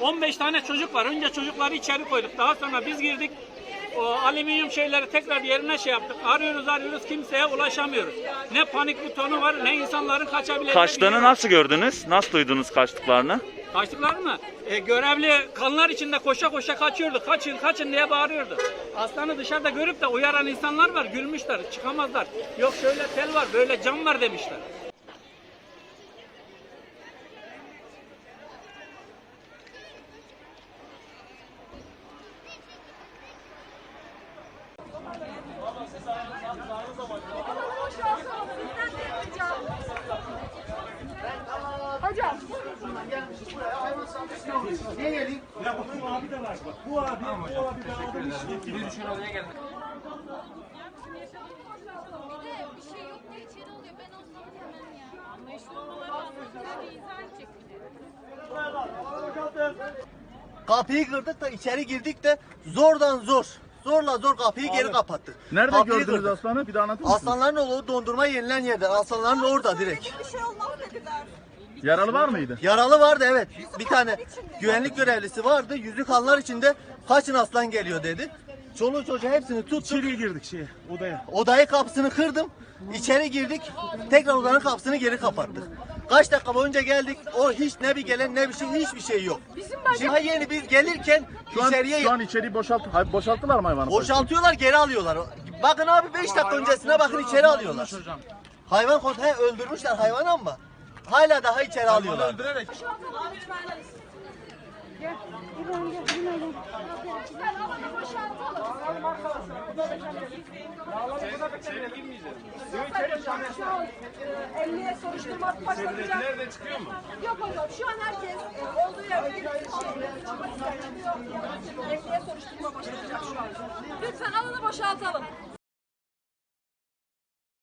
15 tane çocuk var. Önce çocukları içeri koyduk. Daha sonra biz girdik. O alüminyum şeyleri tekrar yerine şey yaptık. Arıyoruz arıyoruz kimseye ulaşamıyoruz. Ne panik butonu var ne insanların kaçabileceği Kaçtığını nasıl gördünüz? Nasıl duydunuz kaçtıklarını? Kaçtıklar mı? E, görevli kanlar içinde koşa koşa kaçıyordu. Kaçın kaçın diye bağırıyordu. Aslanı dışarıda görüp de uyaran insanlar var. Gülmüşler. Çıkamazlar. Yok şöyle tel var böyle cam var demişler. Bir de bir şey yok diye içeri alıyor. Ben olsam hemen ya. Anlayışlı olmaları lazım. Bir izah edecek. Kapıyı kırdık da içeri girdik de zordan zor. Zorla zor kapıyı geri kapattık. Nerede Kapıyı gördünüz kırdık. aslanı? Bir daha anlatır mısın? Aslanların oğlu dondurma yenilen yerden. Aslanların orada direkt. Yaralı var mıydı? Yaralı vardı evet. Bir tane güvenlik görevlisi vardı. Yüzü kanlar içinde kaçın aslan geliyor dedi. Çoluğu çocuğu hepsini tuttuk. İçeriye girdik şeye, odaya. Odayı kapısını kırdım. İçeri girdik. Tekrar odanın kapısını geri kapattık. Kaç dakika boyunca geldik. O hiç ne bir gelen ne bir şey hiçbir şey yok. Bizim Daha yeni biz gelirken Şu an, içeriye şu an içeriği boşalt, boşalttılar mı hayvanı? Boşaltıyorlar geri alıyorlar. Bakın abi 5 dakika öncesine bakın içeri alıyorlar. Hayvan he öldürmüşler hayvanı ama hala daha içeri alıyorlar. Emniyet soruşturma başlatacak. Nerede çıkıyor mu? Yok hocam şu an herkes e, olduğu yerde ister. Emniyet soruşturma başlatacak şu an. Lütfen alanı boşaltalım.